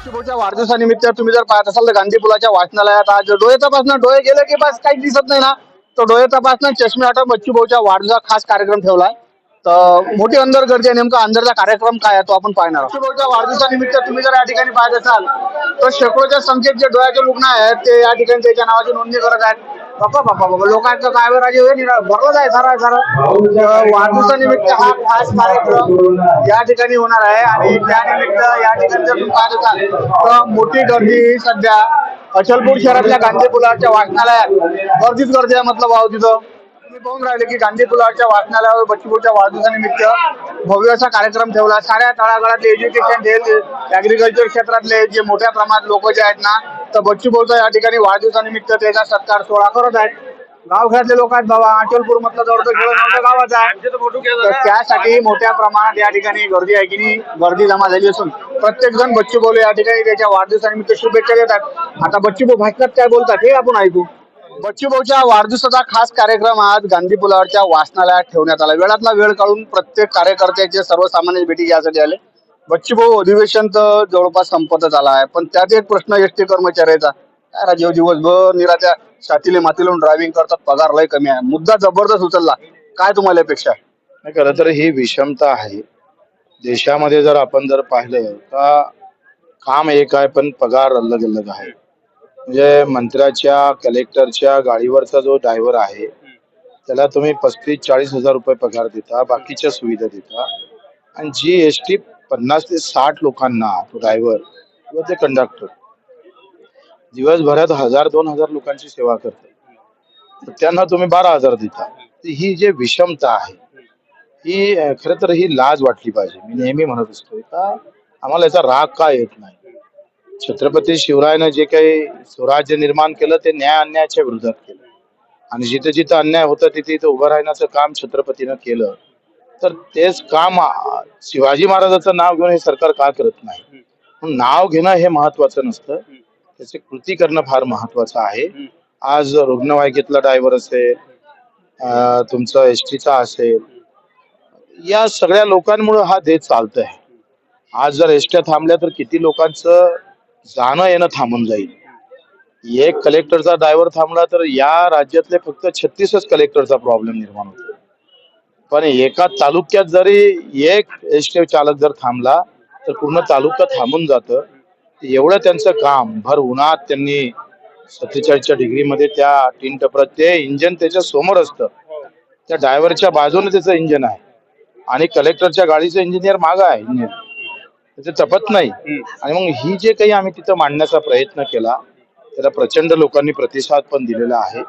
बच्चूभाऊच्या वाढदिवसानिमित्त. तुम्ही जर पाहत असाल तर गांधी पुलाच्या वाचनालयात आज डोळे तपासणं डोळे गेले की बस काही दिसत नाही ना. तर डोळे तपासणं चष्मे आटो बच्चूभाऊच्या वाढदिवसा खास कार्यक्रम ठेवलाय. तर मोठी अंदर गर्दी आहे. नेमका अंदरचा कार्यक्रम काय आहे तो आपण पाहणार आहोत. बच्चूभाऊच्या वाढदिवसानिमित्त तुम्ही जर या ठिकाणी पाहत असाल तर शेकडोच्या संख्येत जे डोळ्याचे रुग्ण आहेत ते या ठिकाणी त्याच्या नावाची नोंदणी करत आहेत. बाबा बाप्पा बाबा लोकांचं काय राजे भरलं आहे सर सर. तर वाढदिवसानिमित्त हा खास कार्यक्रम या ठिकाणी होणार आहे आणि त्यानिमित्त या ठिकाणी जर तुम्ही पाहत असाल तर मोठी गर्दी सध्या अचलपूर शहरातल्या गांधी पुलाच्या वाचनालयात. गर्दीच गर्दी आहे म्हटलं भाऊ तिथं. तुम्ही पाहून राहिले की गांधी पुलाच्या वाचनालयावर बच्चूभाऊच्या वाढदिवसानिमित्त भव्य असा कार्यक्रम ठेवला. साऱ्या तळागाळातले एज्युकेशन हेल्थ ऍग्रिकल्चर क्षेत्रातले जे मोठ्या प्रमाणात लोक जे आहेत ना तर बच्चूभाऊचा या ठिकाणी वाढदिवसानिमित्त त्याचा सत्कार सोहळा करत आहेत. गावखेड्यातले लोक आहेत बाबा अचलपूर मधलं जवळचं खेळ नव्हतं गावात आहे. तर त्यासाठी मोठ्या प्रमाणात या ठिकाणी गर्दी आहे की नाही गर्दी जमा झाली असून प्रत्येक जण बच्चू बोलू या ठिकाणी त्याच्या वाढदिवसानिमित्त शुभेच्छा देतात आता बच्चू भाऊ भाषणात काय बोलतात हे आपण ऐकू. बच्चू भाऊच्या वाढदिवसाचा खास कार्यक्रम आज गांधी पुलावरच्या वाचनालयात ठेवण्यात आला. वेळातला वेळ काढून प्रत्येक कार्यकर्त्याचे सर्वसामान्य भेटी घ्यायसाठी आले. बच्ची भाऊ अधिवेशन तर जवळपास संपतच आला आहे. पण त्यात एक प्रश्न एस टी कर्मचाऱ्याचा. काय राजीव हो, दिवसभर निरात्या साथीले मातीला ड्रायव्हिंग करतात पगार लय कमी आहे. मुद्दा जबरदस्त उचलला. काय तुम्हाला अपेक्षा आहे? नाही खरं तर ही विषमता आहे. देशामध्ये जर आपण जर पाहिलं का काम एक आहे पण पगार अलग अलग आहे. म्हणजे मंत्र्याच्या कलेक्टरच्या गाडीवरचा जो ड्रायव्हर आहे त्याला तुम्ही पस्तीस चाळीस हजार रुपये पगार देता बाकीच्या सुविधा देता. आणि जी एस टी पन्नास ते साठ लोकांना तो ड्रायव्हर किंवा ते कंडक्टर दिवसभरात हजार दोन हजार लोकांची सेवा करते. त्यांना तुम्ही बारा हजार देता. ही जे विषमता आहे ही खर तर ही लाज वाटली पाहिजे. मी नेहमी म्हणत असतो का आम्हाला याचा राग का येत नाही? छत्रपती शिवरायानं जे काही स्वराज्य निर्माण केलं ते न्याय अन्यायाच्या विरोधात केलं. आणि जिथं जिथं अन्याय होतं तिथे तिथं उभं राहण्याचं काम छत्रपतीनं केलं. तर तेच काम शिवाजी महाराजाचं नाव घेऊन हे सरकार का करत नाही? नाव घेणं हे महत्वाचं नसतं. त्याचे कृती करणं फार महत्वाचं आहे. आज रुग्णवाहिकेतला ड्रायव्हर असेल तुमचं एस टीचा असेल या सगळ्या लोकांमुळे हा देश चालतोय. आज जर एसट्या थांबल्या तर किती लोकांचं जाणं येणं थांबून जाईल? एक कलेक्टरचा ड्रायव्हर थांबला तर या राज्यातले फक्त छत्तीसच कलेक्टरचा प्रॉब्लेम निर्माण होतो. पण एका तालुक्यात जरी एक एस टी चालक जर थांबला तर पूर्ण तालुका थांबून जातं. एवढं त्यांचं काम भर उन्हात त्यांनी सत्तेचाळीसच्या डिग्रीमध्ये त्या टीन टपरात ते इंजन त्याच्यासमोर असतं. त्या ड्रायव्हरच्या बाजूने त्याचं इंजन आहे. आणि कलेक्टरच्या गाडीचं इंजिनियर माग आहे इंजिनियर. ते तपत नाही. आणि मग ही जे काही आम्ही तिथं मांडण्याचा प्रयत्न केला त्याला प्रचंड लोकांनी प्रतिसाद पण दिलेला आहे.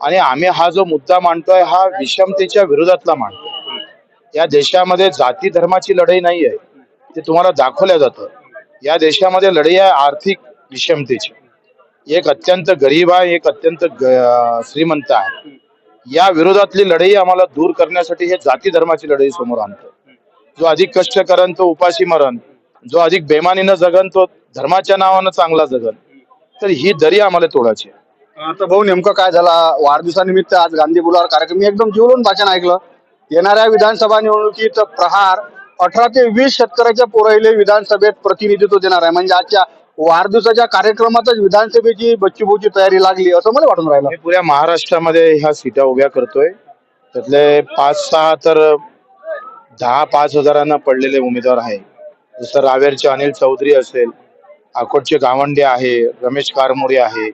आणि आम्ही हा जो मुद्दा मांडतोय हा विषमतेच्या विरोधातला मांडतोय. या देशामध्ये जाती धर्माची लढाई नाही आहे ते तुम्हाला दाखवल्या जातं. या देशामध्ये लढाई आहे आर्थिक विषमतेची. एक अत्यंत गरीब आहे एक अत्यंत श्रीमंत आहे. या विरोधातली लढाई आम्हाला दूर करण्यासाठी हे जाती धर्माची लढाई समोर आणतो. जो अधिक कष्ट करन तो उपाशी मरण जो अधिक बेमानीनं जगन तो धर्माच्या नावानं चांगला जगन. तर ही दरी आम्हाला तोडायची आहे. आता भाऊ नेमकं काय झाला? वाढदिवसानिमित्त आज गांधी बुलावर कार्यक्रम. मी एकदम जीवलून भाषण ऐकलं. येणाऱ्या विधानसभा निवडणुकीत प्रहार अठरा ते वीस शेतकऱ्याच्या पोराईले विधानसभेत प्रतिनिधित्व देणार आहे. म्हणजे आजच्या वाढदिवसाच्या कार्यक्रमातच विधानसभेची बच्चूभाऊची तयारी लागली असं मला वाटून राहिलं. पुऱ्या महाराष्ट्रामध्ये ह्या सीटा उभ्या करतोय. त्यातले पाच सहा तर दहा पाच हजारांना पडलेले उमेदवार आहे. जसं रावेरचे अनिल चौधरी असेल अकोटचे गावंडे आहे रमेश कारमोरे आहे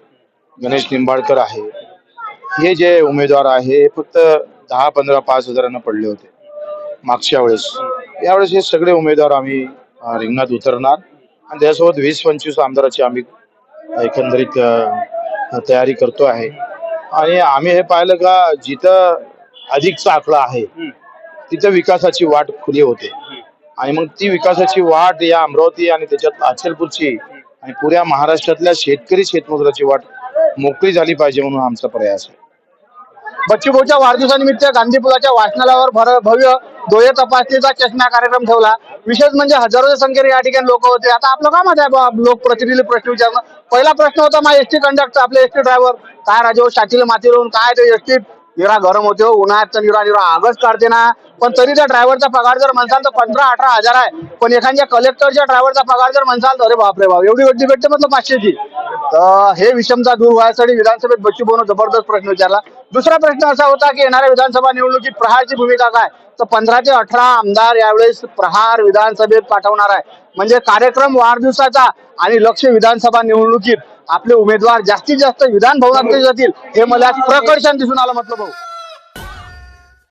गणेश निंबाळकर आहे. हे जे उमेदवार आहे हे फक्त दहा पंधरा पाच हजारांना पडले होते. मागच्या वेळेस. यावेळेस हे सगळे उमेदवार आम्ही रिंगणात उतरणार. आणि त्यासोबत वीस पंचवीस आमदाराची आम्ही एकंदरीत तयारी करतो आहे. आणि आम्ही हे पाहिलं का जिथं अधिकचा आकडा आहे तिथं विकासाची वाट खुली होते. आणि मग ती विकासाची वाट या अमरावती आणि त्याच्यात अचलपूरची आणि पुऱ्या महाराष्ट्रातल्या शेतकरी शेतमजुराची वाट मोकळी झाली पाहिजे म्हणून आमचा प्रयास आहे. बच्चूभाऊच्या वाढदिवसानिमित्त गांधी पुलाच्या वाचनालयावर भर भव्य डोळे तपासणीचा चष्मा कार्यक्रम ठेवला. विशेष म्हणजे हजारोच्या संख्येने या ठिकाणी लोक होते. आता आपलं काम आहे बा लोकप्रतिनिधी प्रश्न विचारणं. पहिला प्रश्न होता माझा एसटी कंडक्टर आपले एसटी ड्रायव्हर काय राजे साठीला माती लावून काय ते एसटी निरा गरम होते हो उन्हाळ्यात निरा निरा. आगच काढते ना. पण तरी त्या ड्रायव्हरचा पगार जर म्हणसाल तर पंधरा अठरा हजार आहे. पण एखाद्या कलेक्टरच्या ड्रायव्हरचा पगार जर म्हणसाल तर अरे बापरे बाप एवढी गड्डी भेटते म्हटलं पाचशेची. तर हे विषमता दूर व्हायसाठी विधानसभेत बच्चू भाऊन जबरदस्त प्रश्न विचारला. दुसरा प्रश्न असा होता की येणाऱ्या विधानसभा निवडणुकीत प्रहारची भूमिका काय? तर पंधरा ते अठरा आमदार यावेळेस प्रहार विधानसभेत पाठवणार आहे. म्हणजे कार्यक्रम वाढदिवसाचा आणि लक्ष विधानसभा निवडणुकीत आपले उमेदवार जास्तीत जास्त विधान भवनात जातील हे मला प्रकर्षण दिसून आलं म्हटलं भाऊ.